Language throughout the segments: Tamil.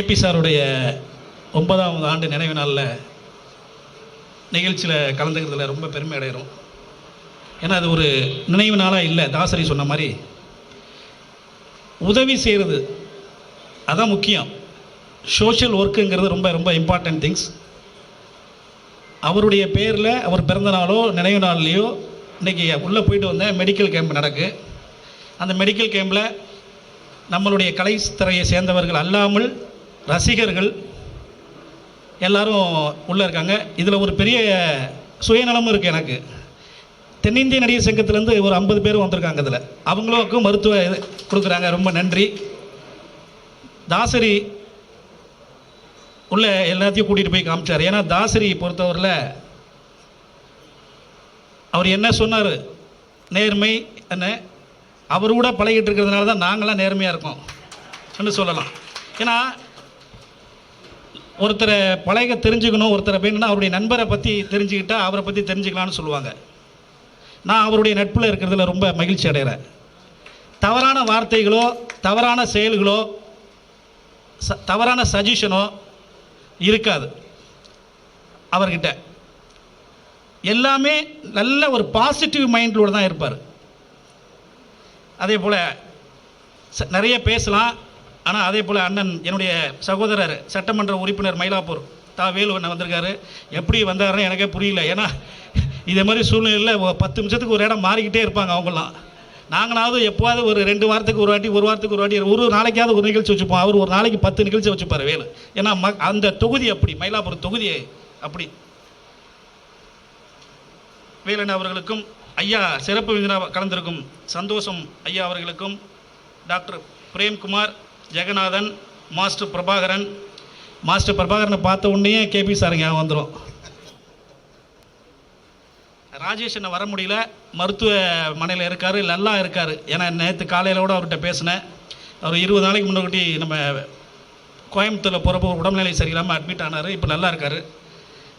கேபி சாருடைய ஒன்பதாவது ஆண்டு நினைவு நாளில் நிகழ்ச்சியில் கலந்துக்கிறதுல ரொம்ப பெருமை அடைகிறோம். ஏன்னா அது ஒரு நினைவு நாளாக இல்லை தாசரி சொன்ன மாதிரி. உதவி செய்கிறது அதான் முக்கியம். சோஷியல் ஒர்க்குங்கிறது ரொம்ப ரொம்ப இம்பார்ட்டன்ட் திங்ஸ் அவருடைய பேரில் அவர் பிறந்த நாளோ நினைவு நாள்லேயோ இன்றைக்கி உள்ளே போயிட்டு வந்தேன் மெடிக்கல் கேம்ப் நடக்கு. அந்த மெடிக்கல் கேம்பில் நம்மளுடைய கலைத்துறையை சேர்ந்தவர்கள் அல்லாமல் ரசிகர்கள் எல்லாரும் உள்ளே இருக்காங்க. இதில் ஒரு பெரிய சுயநலமும் இருக்குது எனக்கு. தென்னிந்திய நடிகர் சங்கத்திலேருந்து ஒரு ஐம்பது பேர் வந்திருக்காங்க இதில். அவங்களுக்கும் மருத்துவ இது கொடுக்குறாங்க. ரொம்ப நன்றி. தாசரி உள்ள எல்லாத்தையும் கூட்டிகிட்டு போய் காமிச்சார். ஏன்னா தாசரி பொறுத்தவரையில் அவர் என்ன சொன்னார்? நேர்மை என்ன? அவர் கூட பழகிட்டு இருக்கிறதுனால தான் நாங்களாம் நேர்மையாக இருக்கோம். என்று சொல்லலாம். ஏன்னா ஒருத்தரை பழக தெரிஞ்சுக்கணும் ஒருத்தரை வேணும்னா அவருடைய நண்பரை பற்றி தெரிஞ்சுக்கிட்டா அவரை பற்றி தெரிஞ்சுக்கலாம்னு சொல்லுவாங்க. நான் அவருடைய நட்பில் இருக்கிறதுல ரொம்ப மகிழ்ச்சி அடைகிறேன் தவறான வார்த்தைகளோ தவறான செயல்களோ ச தவறான சஜஷனோ இருக்காது. அவர்கிட்ட. எல்லாமே நல்ல ஒரு பாசிட்டிவ் மைண்டோடு தான் இருப்பார். அதே போல் ச- நிறைய பேசலாம். ஆனால் அதே போல் அண்ணன் என்னுடைய சகோதரர் சட்டமன்ற உறுப்பினர் மயிலாப்பூர் தா. வேலு அண்ணன் வந்திருக்காரு. எப்படி வந்தாருன்னு எனக்கே புரியல. ஏன்னா இதே மாதிரி சூழ்நிலையில் பத்து நிமிஷத்துக்கு ஒரு இடம் மாறிக்கிட்டே இருப்பாங்க அவங்களாம் நாங்களாவது எப்போவாவது ஒரு ரெண்டு வாரத்துக்கு ஒரு வாட்டி ஒரு வாரத்துக்கு ஒரு வாட்டி ஒரு நாளைக்காவது ஒரு நிகழ்ச்சி வச்சுப்போம். அவர் ஒரு நாளைக்கு பத்து நிகழ்ச்சி வச்சுப்பார் வேலு. ஏன்னா ம அந்த தொகுதி அப்படி மயிலாப்பூர் தொகுதி அப்படி. வேலன் அவர்களுக்கும் ஐயா சிறப்பு விருந்தினர் கலந்திருக்கும் சந்தோஷம் ஐயா அவர்களுக்கும் doctor Premkumar Jeganathan master Prabhakaran. Master பிரபாகரனை பார்த்த உடனே கேபி சார் ஞாபகம் வந்துடும் ராஜேஷ் என்ன வர முடியல. மருத்துவமனையில் இருக்கார் நல்லா இருக்கார். ஏன்னா நேற்று காலையில் கூட அவர்கிட்ட பேசினேன். அவர் இருபது நாளைக்கு முன்னாடி நம்ம கோயம்புத்தூரில் போகிறப்போ உடல்நிலை சரியில்லாமல் அட்மிட் ஆனார். இப்போ நல்லா இருக்கார்.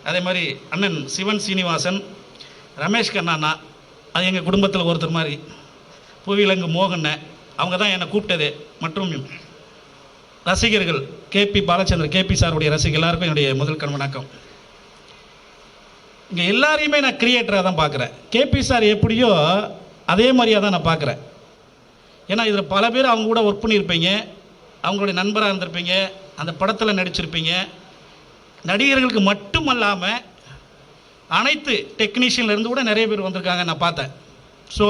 அதே மாதிரி அண்ணன் சிவன் சீனிவாசன் ரமேஷ் கண்ணாண்ணா அது எங்கள் குடும்பத்தில் ஒருத்தர் மாதிரி. புவிலங்கு மோகண்ண அவங்க தான் என்னை கூப்பிட்டது. மற்றும் ரசிகர்கள் கேபி பாலச்சந்திரன் கேபி சாருடைய ரசிகர் எல்லாருக்கும் என்னுடைய முதல் கண் வணக்கம். இங்கே எல்லாரையுமே நான் கிரியேட்டராக தான் பார்க்குறேன். கேபி சார் எப்படியோ அதே மாதிரியாக தான் நான் பார்க்குறேன். ஏன்னா இதில் பல பேர் அவங்க கூட ஒர்க் பண்ணியிருப்பீங்க அவங்களுடைய நண்பராக இருந்திருப்பீங்க அந்த படத்தில் நடிச்சிருப்பீங்க. நடிகர்களுக்கு மட்டுமல்லாமல் அனைத்து டெக்னீஷியன்லேருந்து கூட நிறைய பேர் வந்திருக்காங்க நான் பார்த்தேன். ஸோ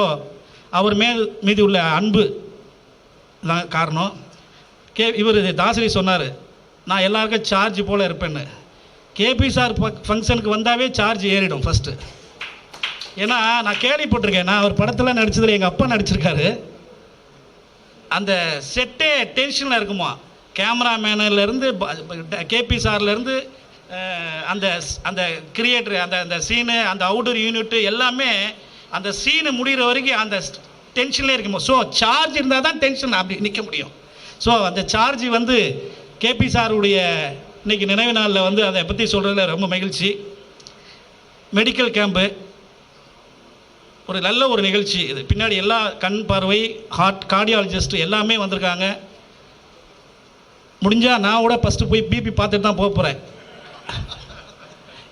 அவர் மேல் மீது உள்ள அன்பு தான் காரணம். கே இவர் தாசரி சொன்னார். நான் எல்லாருக்கும் சார்ஜ் போல் இருப்பேன்னு. கேபி சார் ஃபங்க்ஷனுக்கு வந்தாவே சார்ஜ் ஏறிடும் ஃபஸ்ட்டு ஏன்னா நான் கேள்விப்பட்டிருக்கேன். நான் அவர் படத்தில் நடிச்சதில் எங்கள் அப்பா நடிச்சிருக்காரு. அந்த செட்டே டென்ஷனில் இருக்குமா? கேமராமேனிலேருந்து கேபி சார்லேருந்து அந்த அந்த கிரியேட்டர் அந்த அந்த சீனு அந்த அவுடோர் யூனிட்டு எல்லாமே அந்த சீனு முடிகிற வரைக்கும் அந்த டென்ஷன்லேயே இருக்குமா? ஸோ சார்ஜ் இருந்தால் தான் டென்ஷன் அப்படி நிற்க முடியும். ஸோ அந்த சார்ஜ் வந்து கேபி சாருடைய இன்னைக்கு நினைவு நாளில் வந்து அதை பற்றி சொல்கிறதுல ரொம்ப மகிழ்ச்சி. மெடிக்கல் கேம்ப்பு ஒரு நல்ல ஒரு நிகழ்ச்சி. இது பின்னாடி எல்லா கண் பார்வை ஹார்ட் கார்டியாலஜிஸ்ட் எல்லாமே வந்திருக்காங்க. முடிஞ்சால் நான் கூட ஃபஸ்ட்டு போய் பிபி பார்த்துட்டு தான் போக போகிறேன்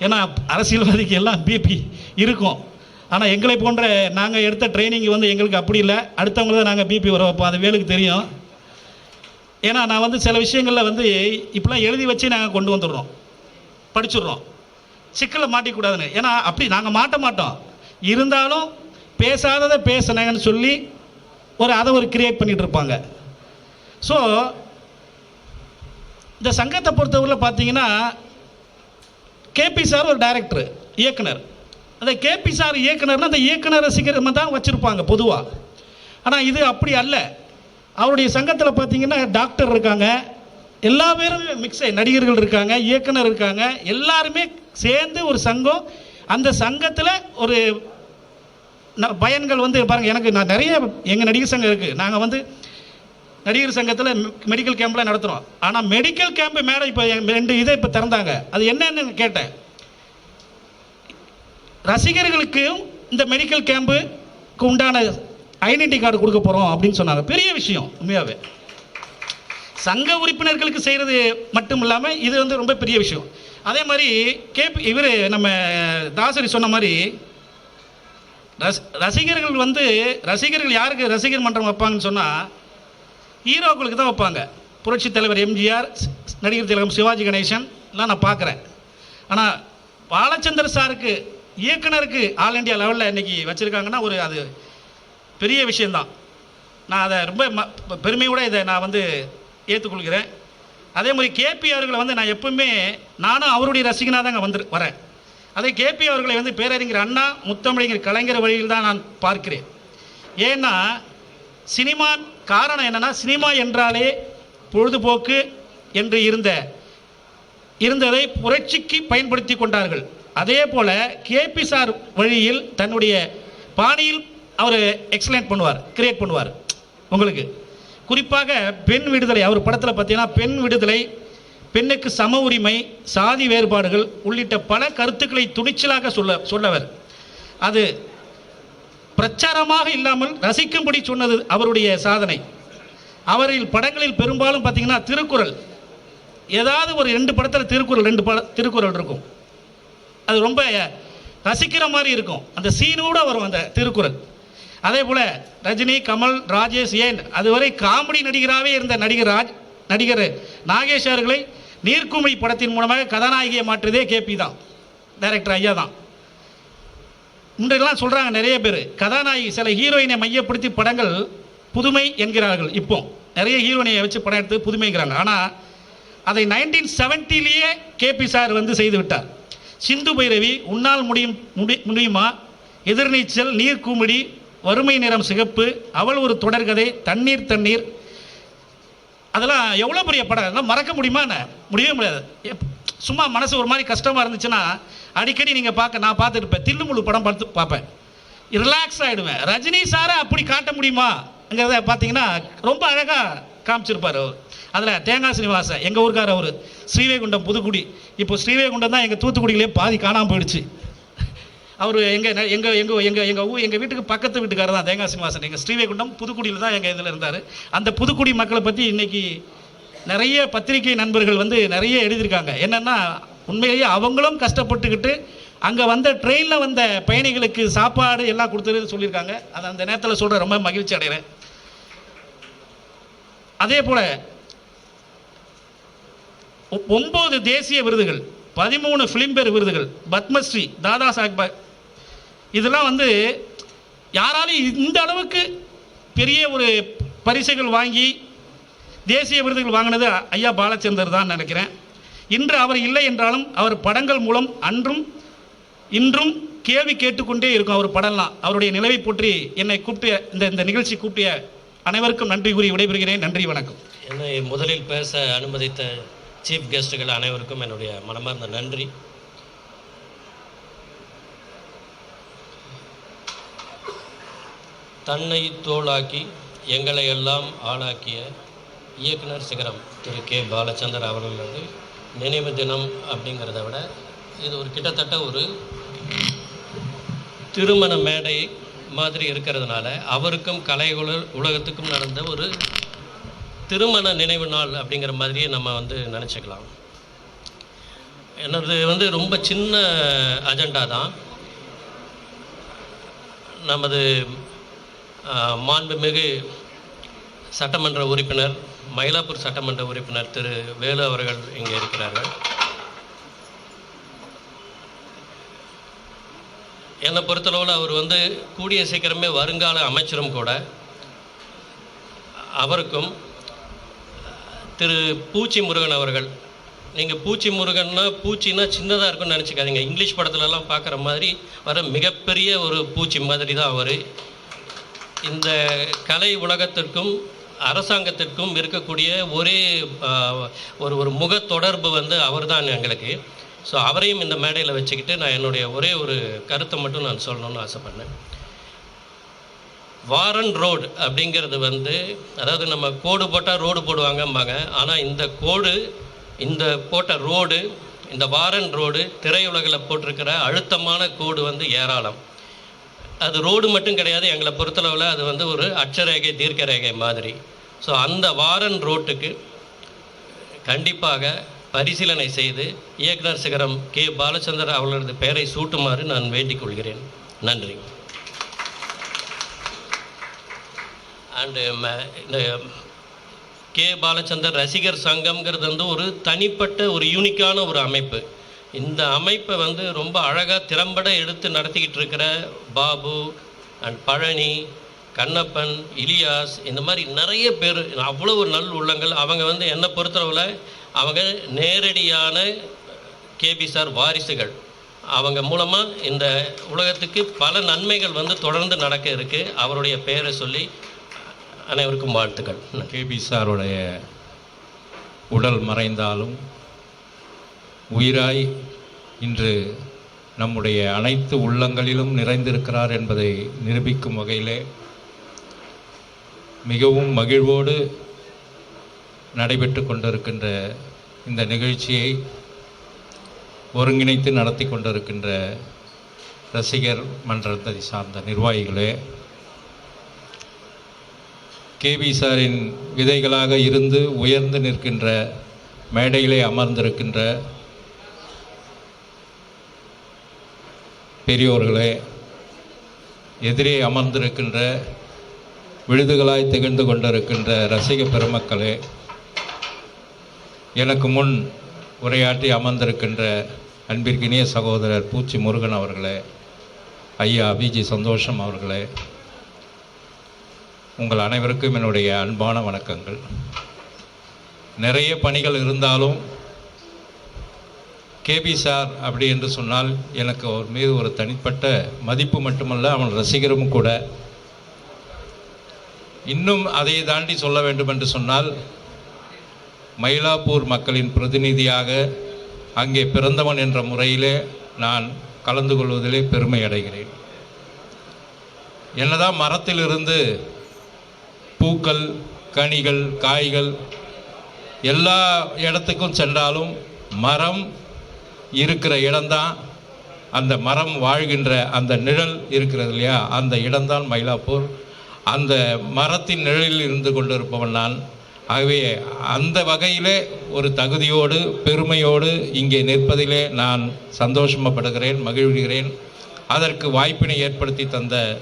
ஏன்னா அரசியல்வாதிக்கு எல்லாம் பிபி இருக்கும். ஆனால் எங்களை போன்ற நாங்கள் எடுத்த ட்ரைனிங் வந்து எங்களுக்கு அப்படி இல்லை. அடுத்தவங்க தான் நாங்கள் பிபி வர வைப்போம். அது வேலுக்கு தெரியும். ஏன்னா நான் வந்து சில விஷயங்களில் வந்து இப்படிலாம் எழுதி வச்சு நாங்கள் கொண்டு வந்துடுறோம். படிச்சுடுறோம். சிக்கலை மாட்டிக்கூடாதுன்னு. ஏன்னா அப்படி நாங்கள் மாட்ட மாட்டோம். இருந்தாலும் பேசாததை பேசினாங்கன்னு சொல்லி ஒரு அதை ஒரு கிரியேட் பண்ணிட்டு இருப்பாங்க. ஸோ இந்த சங்கத்தை பொறுத்தவரையில் பார்த்தீங்கன்னா கேபி சார் ஒரு டைரக்டர் இயக்குனர். அந்த கேபி சார் இயக்குனர்னால் அந்த இயக்குனர் ரசிகரமாக தான் வச்சுருப்பாங்க பொதுவாக ஆனால் இது அப்படி அல்ல. அவருடைய சங்கத்தில் பார்த்தீங்கன்னா டாக்டர் இருக்காங்க. எல்லா பேருமே மிக்ஸ் நடிகர்கள் இருக்காங்க இயக்குனர் இருக்காங்க. எல்லாருமே சேர்ந்து ஒரு சங்கம். அந்த சங்கத்தில் ஒரு பயன்கள் வந்து பாருங்கள் எனக்கு நான் நிறைய எங்கள் நடிகர் சங்கம் இருக்குது நாங்கள் வந்து நடிகர் சங்கத்தில் மெடிக்கல் கேம்ப்லாம் நடத்துகிறோம் ஆனால் மெடிக்கல் கேம்ப் மேடம் இப்போ ரெண்டு இதை இப்போ திறந்தாங்க. அது என்னன்னு கேட்டேன். ரசிகர்களுக்கும் இந்த மெடிக்கல் கேம்புக்கு உண்டான ஐடென்டி கார்டு கொடுக்க போகிறோம் அப்படின்னு சொன்னாங்க. பெரிய விஷயம் உண்மையாகவே சங்க உறுப்பினர்களுக்கு செய்கிறது மட்டும் இல்லாமல் இது வந்து ரொம்ப பெரிய விஷயம். அதே மாதிரி கேப் இவர் நம்ம தாசரி சொன்ன மாதிரி ரஸ் ரசிகர்கள் வந்து ரசிகர்கள் யாருக்கு ரசிகர் மன்றம் வைப்பாங்கன்னு சொன்னால் ஹீரோக்களுக்கு தான் வைப்பாங்க. புரட்சித் தலைவர் எம்ஜிஆர் நடிகர் திலகம் சிவாஜி கணேசன் எல்லாம் நான் பார்க்குறேன். ஆனால் பாலச்சந்தர் சாருக்கு இயக்குனருக்கு ஆல் இண்டியா லெவலில் இன்னைக்கு வச்சுருக்காங்கன்னா ஒரு அது பெரிய விஷயந்தான் நான் அதை ரொம்ப ம பெ- பெருமையோட இதை நான் வந்து ஏற்றுக்கொள்கிறேன் அதே மாதிரி கேபி அவர்களை வந்து நான் எப்பவுமே நானும் அவருடைய ரசிகனாக தாங்க வந்து வரேன். அதே கேபி அவர்களை வந்து பேரறிஞர் அண்ணா முத்தமிழறிஞர் கலைஞர் வழியில் தான் நான் பார்க்கிறேன். ஏன்னா சினிமா காரணம் என்னன்னா சினிமா என்றாலே பொழுதுபோக்கு என்று இருந்த இருந்ததை புரட்சிக்கு பயன்படுத்தி கொண்டார்கள். அதே போல் கேபி சார் வழியில் தன்னுடைய பாணியில் அவர் எக்ஸ்பிளைன் பண்ணுவார் கிரியேட் பண்ணுவார். உங்களுக்கு. குறிப்பாக பெண் விடுதலை அவர் படத்தில் பார்த்தீங்கன்னா பெண் விடுதலை பெண்ணுக்கு சம உரிமை சாதி வேறுபாடுகள் உள்ளிட்ட பல கருத்துக்களை துணிச்சலாக சொல்ல சொல்லவர் அது பிரச்சாரமாக இல்லாமல் ரசிக்கும்படி சொன்னது அவருடைய சாதனை. அவரில் படங்களில் பெரும்பாலும் பார்த்தீங்கன்னா திருக்குறள். ஏதாவது ஒரு ரெண்டு படத்தில் திருக்குறள் ரெண்டு பட திருக்குறள் இருக்கும். அது ரொம்ப ரசிக்கிற மாதிரி இருக்கும். அந்த சீனோட வரும் அந்த திருக்குறள். அதே போல் ரஜினி கமல் ராஜேஷ் ஏன் அதுவரை காமெடி நடிகராகவே இருந்த நடிகர் ராஜ் நடிகர் நாகேஷ் அவர்களை நீர்க்குமிழி படத்தின் மூலமாக கதாநாயகியை மாற்றியதே கேபி தான் டைரக்டர் ஐயா தான். முன்னெல்லாம் சொல்கிறாங்க நிறைய பேர் கதாநாயகி சில ஹீரோயினை மையப்படுத்தி படங்கள் புதுமை என்கிறார்கள் இப்போ. நிறைய ஹீரோயினை வச்சு படம் எடுத்து புதுமைங்கிறாங்க. ஆனால் அதை நைன்டீன் செவன்ட்டிலேயே கேபி சார் வந்து செய்து விட்டார். சிந்து பைரவி உன்னால் முடியும் முடி முடியுமா? எதிர்நீச்சல் நீர்க்குமிடி வறுமை நிறம் சிகப்பு அவள் ஒரு தொடர்கதை தண்ணீர் தண்ணீர். அதெல்லாம் எவ்வளோ பெரிய படம்? அதெல்லாம் மறக்க முடியுமா என்ன? முடியவே முடியாது. எப்- சும்மா மனசு ஒரு மாதிரி கஷ்டமாக இருந்துச்சுன்னா அடிக்கடி நீங்கள் பார்க்க நான் பார்த்துருப்பேன் தில்லுமுழு படம் பார்த்து பார்ப்பேன். ரிலாக்ஸ் ஆகிடுவேன் ரஜினி சாரை அப்படி காட்ட முடியுமாங்கிறத பார்த்தீங்கன்னா ரொம்ப அழகாக காமிச்சிருப்பார் அவர். அதில் தேங்காய் சீனிவாசன் எங்கள் ஊருக்கார் அவர். ஸ்ரீவைகுண்டம் புதுக்குடி. இப்போ ஸ்ரீவைகுண்டம் தான் எங்கள் தூத்துக்குடியிலே பாதி காணாமல் போயிடுச்சு. அவர் எங்கள் எங்கள் எங்கள் எங்கள் எங்கள் ஊ எங்கள் வீட்டுக்கு பக்கத்து வீட்டுக்காரர் தான் தேங்காய் சீனிவாசன் எங்கள் ஸ்ரீவைகுண்டம் புதுக்குடியில் தான் எங்கள் இதில் இருந்தார். அந்த புதுக்குடி மக்களை பற்றி இன்னைக்கு நிறைய பத்திரிகை நண்பர்கள் வந்து நிறைய எழுதியிருக்காங்க. என்னென்னா உண்மையிலேயே அவங்களும் கஷ்டப்பட்டுக்கிட்டு அங்கே வந்த ட்ரெயினில் வந்த பயணிகளுக்கு சாப்பாடு எல்லாம் கொடுத்துருன்னு சொல்லியிருக்காங்க. அதை அந்த நேரத்தில் சொல்கிற ரொம்ப மகிழ்ச்சி அடைகிறேன். அதே போல் ஒ- ஒன்பது தேசிய விருதுகள் பதிமூணு ஃபிலிம்பேர் விருதுகள் பத்மஸ்ரீ தாதா சாஹிப் பா- இதெல்லாம் வந்து யாராலையும் இந்த அளவுக்கு பெரிய ஒரு பரிசுகள் வாங்கி தேசிய விருதுகள் வாங்கினது ஐயா பாலச்சந்தர் தான் நினைக்கிறேன். இன்று அவர் இல்லை என்றாலும் அவர் படங்கள் மூலம் அன்றும் இன்றும் கேள்வி கேட்டுக்கொண்டே இருக்கும் அவர் படம்லாம். அவருடைய நிலவை போற்றி என்னை கூப்பிட்டு இந்த இந்த நிகழ்ச்சி கூப்பிய அனைவருக்கும் நன்றி கூறி விடைபெறுகிறேன். நன்றி வணக்கம். என்னை முதலில் பேச அனுமதித்த சீஃப் கெஸ்ட்டுகள் அனைவருக்கும் என்னுடைய மனமார்ந்த நன்றி. தன்னை தோளாக்கி எங்களை எல்லாம் ஆளாக்கிய இயக்குனர் சிகரம் திரு கே. பாலச்சந்தர் அவர்கள் வந்து நினைவு தினம் அப்படிங்கிறத விட இது ஒரு கிட்டத்தட்ட ஒரு திருமண மேடை மாதிரி இருக்கிறதுனால அவருக்கும் கலை உல- உலகத்துக்கும் நடந்த ஒரு திருமண நினைவு நாள் அப்படிங்கிற மாதிரியே நம்ம வந்து நினச்சிக்கலாம். எனது வந்து ரொம்ப சின்ன அஜெண்டா தான். நமது மாண்புமிகு சட்டமன்ற உறுப்பினர் மயிலாப்பூர் சட்டமன்ற உறுப்பினர் திரு வேலு அவர்கள் இங்கே இருக்கிறார்கள். என்னை பொறுத்தளவில் அவர் வந்து கூடிய சீக்கிரமே வருங்கால அமைச்சரும் கூட அவருக்கும் திரு பூச்சி முருகன் அவர்கள். நீங்கள் பூச்சி முருகன்னா பூச்சின்னா சின்னதாக இருக்கும்னு நினச்சிக்காதீங்க. இங்கிலீஷ் படத்துலலாம் பார்க்குற மாதிரி வர மிகப்பெரிய ஒரு பூச்சி மாதிரி தான் அவர். இந்த கலை உலகத்திற்கும் அரசாங்கத்திற்கும் இருக்கக்கூடிய ஒரே ஒரு ஒரு முக தொடர்பு வந்து அவர் தான் எங்களுக்கு. ஸோ அவரையும் இந்த மேடையில் வச்சுக்கிட்டு நான் என்னுடைய ஒரே ஒரு கருத்தை மட்டும் நான் சொல்லணும்னு ஆசைப்பட்றேன். வாரன் ரோடு அப்படிங்கிறது வந்து அதாவது நம்ம கோடு போட்டால் ரோடு போடுவாங்கம்பாங்க. ஆனால் இந்த கோடு இந்த போட்ட ரோடு இந்த வாரன் ரோடு திரையுலகில் போட்டிருக்கிற அழுத்தமான கோடு வந்து ஏராளம். அது ரோடு மட்டும் கிடையாது எங்களை பொறுத்தளவில் அது வந்து ஒரு அட்சரேகை தீர்க்க ரேகை மாதிரி. ஸோ அந்த வாரன் ரோட்டுக்கு கண்டிப்பாக பரிசீலனை செய்து இயக்குனர் சிகரம் கே. பாலச்சந்தர் அவர்களது பெயரை சூட்டுமாறு நான் வேண்டிக் கொள்கிறேன். நன்றி. அண்டு இந்த கே. பாலச்சந்தர் ரசிகர் சங்கம்ங்கிறது வந்து ஒரு தனிப்பட்ட ஒரு யூனிக்கான ஒரு அமைப்பு. இந்த அமைப்பை வந்து ரொம்ப அழகாக திறம்பட எடுத்து நடத்திக்கிட்டு இருக்கிற பாபு அண்ட் பழனி கண்ணப்பன் இலியாஸ் இந்த மாதிரி நிறைய பேர் அவ்வளோ நல் உள்ளங்கள். அவங்க வந்து என்னை பொறுத்தளவில் அவங்க நேரடியான கேபி சார் வாரிசுகள். அவங்க மூலமாக இந்த உலகத்துக்கு பல நன்மைகள் வந்து தொடர்ந்து நடக்க இருக்குது அவருடைய பெயரை சொல்லி அனைவருக்கும் வாழ்த்துக்கள். கேபி சாருடைய உடல் மறைந்தாலும் உயிராய் இன்று நம்முடைய அனைத்து உள்ளங்களிலும் நிறைந்திருக்கிறார் என்பதை நிரூபிக்கும் வகையிலே மிகவும் மகிழ்வோடு நடைபெற்று கொண்டிருக்கின்ற இந்த நிகழ்ச்சியை ஒருங்கிணைத்து நடத்தி கொண்டிருக்கின்ற ரசிகர் மன்றத்தை சார்ந்த நிர்வாகிகளே கேபி சாரின் விதைகளாக இருந்து உயர்ந்து நிற்கின்ற மேடையிலே அமர்ந்திருக்கின்ற பெரியோர்களே எதிரே அமர்ந்திருக்கின்ற விழுதுகளாய் திகழ்ந்து கொண்டிருக்கின்ற ரசிக பெருமக்களே எனக்கு முன் உரையாற்றி அமர்ந்திருக்கின்ற அன்பிற்கினிய சகோதரர் பூச்சி முருகன் அவர்களே ஐயா விஜி சந்தோஷம் அவர்களே உங்கள் அனைவருக்கும் என்னுடைய அன்பான வணக்கங்கள். நிறைய பணிகள் இருந்தாலும் கேபி சார் அப்படி என்று சொன்னால் எனக்கு அவர் மீது ஒரு தனிப்பட்ட மதிப்பு மட்டுமல்ல அவன் ரசிகரும் கூட. இன்னும் அதை தாண்டி சொல்ல வேண்டும் என்று சொன்னால் மயிலாப்பூர் மக்களின் பிரதிநிதியாக அங்கே பிறந்தவன் என்ற முறையிலே நான் கலந்து கொள்வதிலே பெருமை அடைகிறேன். என்னதான் மரத்திலிருந்து பூக்கள் கனிகள் காய்கள் எல்லா இடத்துக்கும் சென்றாலும் மரம் இருக்கிற இடம்தான் அந்த மரம் வாழ்கின்ற அந்த நிழல் இருக்கிறது இல்லையா? அந்த இடம்தான் மயிலாப்பூர். அந்த மரத்தின் நிழலில் இருந்து கொண்டிருப்பவன் நான். ஆகவே அந்த வகையிலே ஒரு தகுதியோடு பெருமையோடு இங்கே நிற்பதிலே நான் சந்தோஷமப்படுகிறேன் மகிழ்கிறேன். அதற்கு வாய்ப்பினை ஏற்படுத்தி தந்த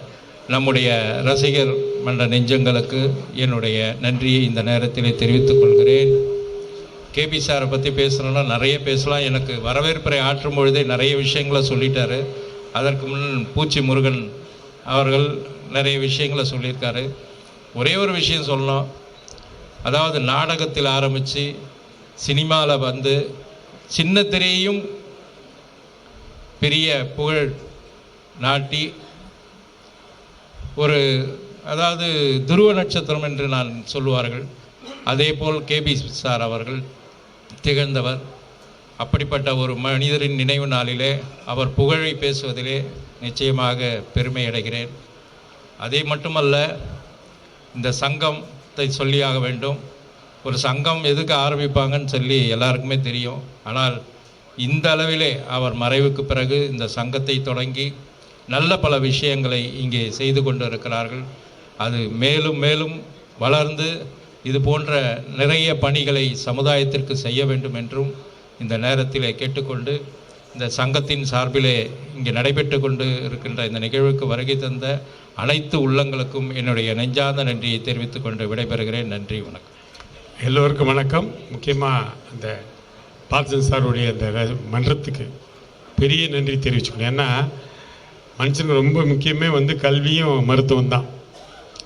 நம்முடைய ரசிகர் மன்ற நெஞ்சங்களுக்கு என்னுடைய நன்றியை இந்த நேரத்திலே தெரிவித்துக் கொள்கிறேன். கேபி சாரை பற்றி பேசணும்னா நிறைய பேசலாம். எனக்கு வரவேற்புரை ஆற்றும் பொழுதே நிறைய விஷயங்களை சொல்லிட்டாரு. அதற்கு முன் பூச்சி முருகன் அவர்கள் நிறைய விஷயங்களை சொல்லியிருக்காரு. ஒரே ஒரு விஷயம் சொல்லணும். அதாவது நாடகத்தில் ஆரம்பித்து சினிமாவில் வந்து சின்ன திரையையும் பெரிய புகழ் நாட்டி ஒரு அதாவது துருவ நட்சத்திரம் என்று நான் சொல்லுவார்கள். அதே போல் கேபி சார் அவர்கள் திகழ்ந்தவர். அப்படிப்பட்ட ஒரு மனிதரின் நினைவு நாளிலே அவர் புகழை பேசுவதிலே நிச்சயமாக பெருமை அடைகிறேன். அதே மட்டுமல்ல இந்த சங்கத்தை சொல்லியாக வேண்டும். ஒரு சங்கம் எதுக்கு ஆரம்பிப்பாங்கன்னு சொல்லி எல்லாருக்குமே தெரியும். ஆனால் இந்த அளவிலே அவர் மறைவுக்கு பிறகு இந்த சங்கத்தை தொடங்கி நல்ல பல விஷயங்களை இங்கே செய்து கொண்டு இருக்கிறார்கள் அது மேலும் மேலும் வளர்ந்து இது போன்ற நிறைய பணிகளை சமுதாயத்திற்கு செய்ய வேண்டும் என்றும் இந்த நேரத்திலே கேட்டுக்கொண்டு இந்த சங்கத்தின் சார்பிலே இங்கே நடைபெற்று கொண்டு இருக்கின்ற இந்த நிகழ்வுக்கு வருகை தந்த அனைத்து உள்ளங்களுக்கும் என்னுடைய நெஞ்சார்ந்த நன்றியை தெரிவித்துக் கொண்டு விடைபெறுகிறேன். நன்றி வணக்கம். எல்லோருக்கும் வணக்கம். முக்கியமாக அந்த பால்சன் சாருடைய அந்த மன்றத்துக்கு பெரிய நன்றி தெரிவிச்சுக்கணும். ஏன்னா மனுஷன் ரொம்ப முக்கியமே வந்து கல்வியும் மருத்துவம் தான்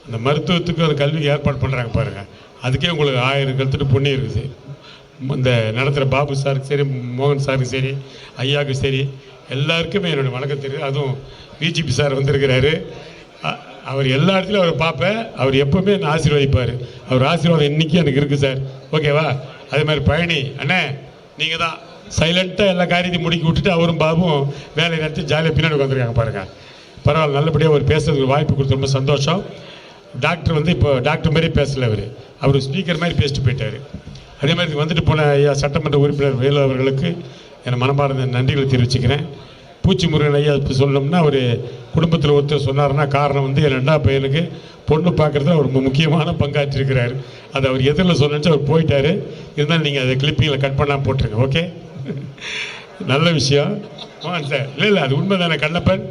அந்த மருத்துவத்துக்கு அந்த கல்விக்கு ஏற்பாடு பண்ணுறாங்க பாருங்கள் அதுக்கே உங்களுக்கு ஆயிரம் கருத்துட்டு புண்ணியம் இருக்குது. இந்த நடத்துகிற பாபு சாருக்கு சரி மோகன் சாருக்கு சரி ஐயாவுக்கு சரி எல்லாருக்குமே என்னோடய வணக்கம் தெரியுது அதுவும் பிஜிபி சார் வந்திருக்கிறாரு. அவர் எல்லா இடத்துலையும் அவரை பார்ப்பேன். அவர் எப்பவுமே என்னை ஆசீர்வதிப்பார். அவர் ஆசீர்வாதம் இன்றைக்கி எனக்கு இருக்குது சார். ஓகேவா அதே மாதிரி பழனி அண்ணே நீங்கள் தான். சைலண்ட்டாக எல்லா காரியத்தையும் முடிக்கி விட்டுட்டு அவரும் பாபும் வேலை நடத்தி ஜாலியாக பின்னாடி உட்காந்துருக்காங்க பாருங்கள் பரவாயில்ல நல்லபடியாக அவர் பேசுறதுக்கு வாய்ப்பு கொடுத்து ரொம்ப சந்தோஷம். டாக்டர் வந்து இப்போ டாக்டர் மாதிரி பேசலை அவர். அவர் ஸ்பீக்கர் மாதிரி பேசிட்டு போயிட்டார். அதே மாதிரி வந்துட்டு போன ஐயா சட்டமன்ற உறுப்பினர் வேலு அவர்களுக்கு என் மனமார்ந்த நன்றிகளை தெரிவிச்சுக்கிறேன். பூச்சி முருகன் ஐயா இப்போ சொல்லணும்னா அவர் குடும்பத்தில் ஒருத்தர் சொன்னார்னா காரணம் வந்து என் ரெண்டா பையனுக்கு பொண்ணு பார்க்குறதுல அவர் ரொம்ப முக்கியமான பங்காற்றிருக்கிறார். அது அவர் எதிரில் சொன்னச்சு அவர் போயிட்டார். இருந்தாலும் நீங்கள் அதை கிளிப்பிங்கில் கட் பண்ணாமல் போட்டுருங்க ஓகே நல்ல விஷயம். ஆ சார். இல்லை இல்லை அது உண்மை தானே கண்ணப்பன்?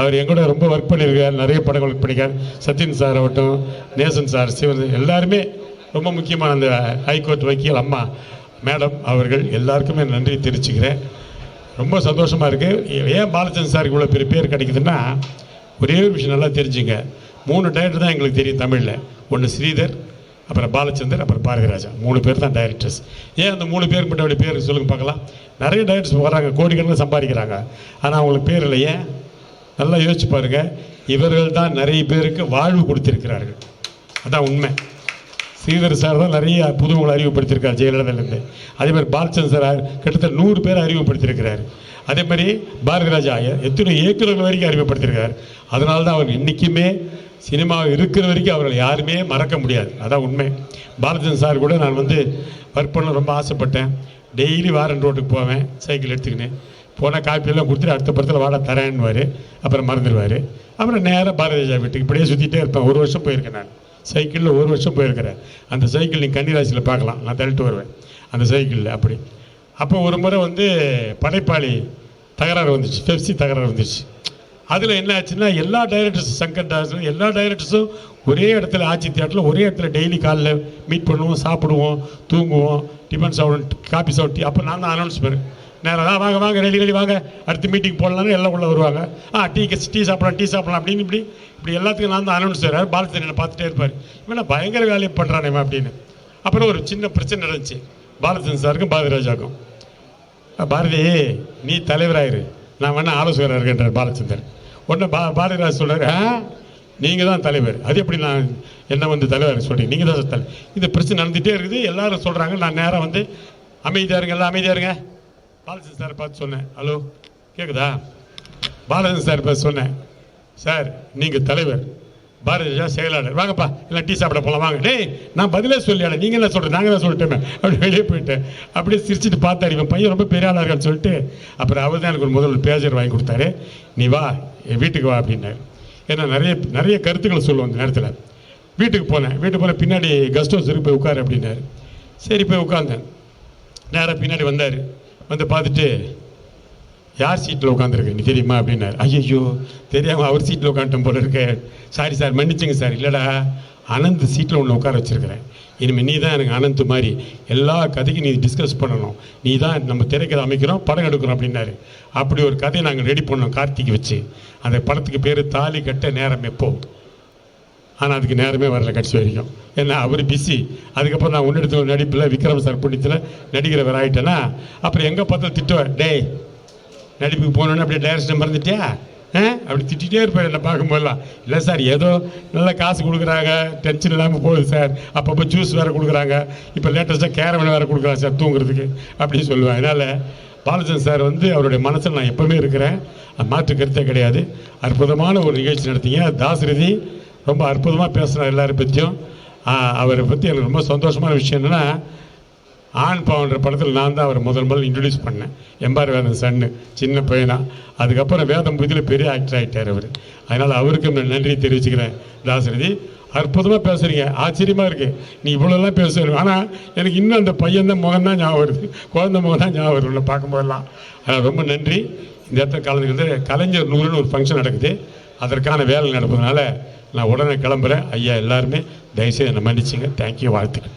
அவர் எங்கூட ரொம்ப ஒர்க் பண்ணியிருக்கார் நிறைய படங்கள் ஒர்க் பண்ணியிருக்கார். சத்யன் சார் ஆகட்டும் நேசன் சார் சிவன் எல்லாருமே ரொம்ப முக்கியமான அந்த ஹைகோர்ட் வக்கீல் அம்மா. மேடம் அவர்கள் எல்லாருக்குமே நன்றி தெரிவிச்சுக்கிறேன். ரொம்ப சந்தோஷமாக இருக்குது ஏன் பாலச்சந்திரன் சாருக்கு இவ்வளோ பெரிய பேர் கிடைக்குதுன்னா ஒரே ஒரு விஷயம் நல்லா தெரிஞ்சுங்க. மூணு டைரக்டர் தான் எங்களுக்கு தெரியும் தமிழில். ஒன்று ஸ்ரீதர் அப்புறம் பாலச்சந்தர் அப்புறம் பாரதிராஜா. மூணு பேர் தான் டைரக்டர்ஸ் ஏன் அந்த மூணு பேருக்கு மட்டும் அப்படி பேர் சொல்லுங்க பார்க்கலாம். நிறைய டைரக்டர்ஸ் வராங்க. கோடிக்கணக்கில் சம்பாதிக்கிறாங்க. ஆனால் அவங்களுக்கு பேர் இல்லை ஏன் நல்லா யோசிச்சு பாருங்க. இவர்கள் தான் நிறைய பேருக்கு வாழ்வு கொடுத்திருக்கிறார்கள். அதான் உண்மை. ஸ்ரீதர் சார் தான் நிறைய புதுமுகளை அறிமுகப்படுத்தியிருக்கார் ஜெயலலிதாலேருந்து அதே மாதிரி பாலச்சந்திரன் சார் கிட்டத்தட்ட நூறு பேர் அறிமுகப்படுத்தியிருக்கிறார். அதே மாதிரி பாரதி ராஜா எத்தனை இயக்குநர்கள் வரைக்கும் அறிமுகப்படுத்தியிருக்கார். அதனால தான் அவர் இன்றைக்குமே சினிமா இருக்கிற வரைக்கும் அவர்கள் யாருமே மறக்க முடியாது. அதான் உண்மை. பாலச்சந்திரன் சார் கூட நான் வந்து ஒர்க் பண்ண ரொம்ப ஆசைப்பட்டேன். டெய்லி வாரன் ரோட்டுக்கு போவேன் சைக்கிள் எடுத்துக்கின்னு. போனால் காப்பியெல்லாம் கொடுத்துட்டு அடுத்த படத்தில் வாடா தரேன்னுவார். அப்புறம் மறந்துடுவார். அப்புறம் நேராக பாரதி ராஜா வீட்டுக்கு இப்படியே சுற்றிட்டே இருப்பேன். ஒரு வருஷம் போயிருக்கேன் நான். சைக்கிளில் ஒரு வருஷம் போயிருக்கிறேன். அந்த சைக்கிள் நீங்கள் கன்னிராசியில் பார்க்கலாம். நான் தள்ளிட்டு வருவேன். அந்த சைக்கிளில் அப்படி. அப்போ ஒரு முறை வந்து படைப்பாளி தகராறு வந்துச்சு. பெப்சி தகராறு வந்துச்சு. அதில் என்ன ஆச்சுன்னா எல்லா டைரக்டர்ஸும் சங்கர் தாஸ் எல்லா டைரக்டர்ஸும் ஒரே இடத்துல ஆட்சி தேட்டில் ஒரே இடத்துல டெய்லி காலைல மீட் பண்ணுவோம் சாப்பிடுவோம் தூங்குவோம் டிஃபன் சாப்பிடுவோம் காபி சாப்பிட்டு அப்போ நான் தான் அனௌன்ஸ் அனௌன்ஸ்மெண்ட் நேரம் வாங்க வாங்க ரெடி ரெடி வாங்க. அடுத்த மீட்டிங் போடலான்னு எல்லாம் உள்ளே வருவாங்க. ஆ டீ டீ சாப்பிடலாம் டீ சாப்பிடலாம் அப்படின்னு இப்படி இப்படி எல்லாத்துக்கும் நான் தான் அனௌன்ஸ் செய்கிறார் பாலச்சந்திரன் என்னை பார்த்துட்டே இருப்பார். இவன் பயங்கர வேலையை பண்ணுறானே அப்படின்னு. அப்புறம் ஒரு சின்ன பிரச்சனை நடந்துச்சு. பாலச்சந்திரன் சாருக்கும் பாரதிராஜாக்கும் பாரதி நீ தலைவராயிரு. நான் வேணால் ஆலோசகராக இருக்கின்றார் பாலச்சந்தர் உடனே பா பாரதிராஜ் சொல்கிறார் ஆ நீங்கள் தான் தலைவர். அது எப்படி நான் என்ன வந்து தலைவர் சொல்கிறீங்க நீங்கள் தான் தலைவர். இந்த பிரச்சனை நடந்துகிட்டே இருக்குது. எல்லாரும் சொல்கிறாங்க நான் நேராக வந்து அமைதியாக இருங்க எல்லாம் அமைதியாக இருங்க. பாலச்சந்திரன் சார் பார்த்து சொன்னேன். ஹலோ கேட்குதா பாலச்சந்திரன் சார் பார்த்து சொன்னேன். சார் நீங்கள் தலைவர். பாரதிய செயலாளர். வாங்கப்பா இல்லை டீ சாப்பிட போகலாம் வாங்க. டேய் நான் பதிலே சொல்லியாட நீங்கள் என்ன சொல்கிறேன் நாங்கள் தான் சொல்லிட்டோமே? அப்படி வெளியே போயிட்டேன். அப்படியே சிரிச்சிட்டு பார்த்தாரு. இவன் பையன் ரொம்ப பெரிய ஆளாக இருக்கான்னு சொல்லிட்டு அப்புறம் அவர் தான் எனக்கு ஒரு முதல் பேஜர் வாங்கி கொடுத்தாரு. நீ வா என் வீட்டுக்கு வா அப்படின்னாரு. ஏன்னா நிறைய நிறைய கருத்துக்களை சொல்லுவோம் அந்த நேரத்தில். வீட்டுக்கு போனேன். வீட்டுக்கு போன பின்னாடி கெஸ்ட் ஹவுஸ் இருக்கு போய் உட்காரு அப்படின்னாரு. சரி போய் உட்காந்தேன் நேராக பின்னாடி வந்தார். வந்து பார்த்துட்டு யார் சீட்டில் உட்காந்துருக்கு நீ தெரியுமா? அப்படின்னாரு. ஐயோ தெரியாமல் அவர் சீட்டில் உட்காந்துட்டோம் போல இருக்க. சாரி சார் மன்னிச்சுங்க சார் இல்லைடா. அனந்த் சீட்டில் ஒன்று உட்கார வச்சிருக்கிறேன். இனிமேல் நீ தான் எனக்கு அனந்த் மாதிரி எல்லா கதைக்கும் நீ டிஸ்கஸ் பண்ணணும். நீ தான் நம்ம திரைக்கதை அமைக்கிறோம் படம் எடுக்கிறோம் அப்படின்னாரு. அப்படி ஒரு கதையை நாங்கள் ரெடி பண்ணோம் கார்த்திக் வச்சு. அந்த படத்துக்கு பேர் தாலி கட்ட நேரம் எப்போ? ஆனால் அதுக்கு நேரமே வரல கடைசி வரைக்கும். ஏன்னா அவர் பிஸி அதுக்கப்புறம் நான் ஒன்று நடிப்பில் விக்ரம் சார் புண்ணியத்தில் நடிக்கிறவர் ஆகிட்டேன்னா அப்புறம் எங்கே பார்த்தாலும் திட்டுவேன் டேய் நடிப்புக்கு போனோன்னே அப்படியே டைரக்ஷன் மறந்துட்டியா ஆ? அப்படி திட்டிகிட்டே இருப்பார் என்னை பார்க்கும்போதெல்லாம் இல்லை சார் ஏதோ நல்ல காசு கொடுக்குறாங்க டென்ஷன் இல்லாமல் போகுது சார். அப்பப்போ ஜூஸ் வேறு கொடுக்குறாங்க. இப்போ லேட்டஸ்ட்டாக கேரவன் வேறு கொடுக்குறாங்க சார் தூங்குறதுக்கு அப்படின்னு சொல்லுவேன். அதனால் பாலச்சந்திரன் சார் வந்து அவருடைய மனசில் நான் எப்போவுமே இருக்கிறேன். அது மாற்று கருத்தே கிடையாது. அற்புதமான ஒரு நிகழ்ச்சி நடத்திங்க. தாசரதி ரொம்ப அற்புதமாக பேசுகிறார் எல்லாரை பற்றியும் அவரை பற்றி எனக்கு ரொம்ப சந்தோஷமான விஷயம் என்னென்னா ஆண் பாவன்ற படத்தில் நான் தான் அவரை முதல் முதல் இன்ட்ரடியூஸ் பண்ணேன். எம்பார் வேதன் சன்னு சின்ன பையனா. அதுக்கப்புறம் வேதம் புதியில் பெரிய ஆக்டர் ஆகிட்டார் அவர். அதனால் அவருக்கும் நான் நன்றி தெரிவிச்சுக்கிறேன் தாசரதி. அற்புதமாக பேசுகிறீங்க ஆச்சரியமாக இருக்குது நீ இவ்வளோலாம் பேசுவீங்க ஆனால் எனக்கு இன்னும் அந்த பையன் தான் முகம் தான் ஞாபகம் வருது. குழந்தை முகம் தான் ஞாபகம் வருது உன்னை பார்க்கும்போதெல்லாம். அதனால் ரொம்ப நன்றி. இந்த இடத்துல கலந்துக்கிறது கலைஞர் நூறுன்னு ஒரு ஃபங்க்ஷன் நடக்குது. அதற்கான வேலை நடப்பதுனால நான் உடனே கிளம்புறேன். ஐயா எல்லாருமே தயவுசெய்து என்னை மன்னிச்சுங்க. தேங்க்யூ வாழ்த்துக்கள்.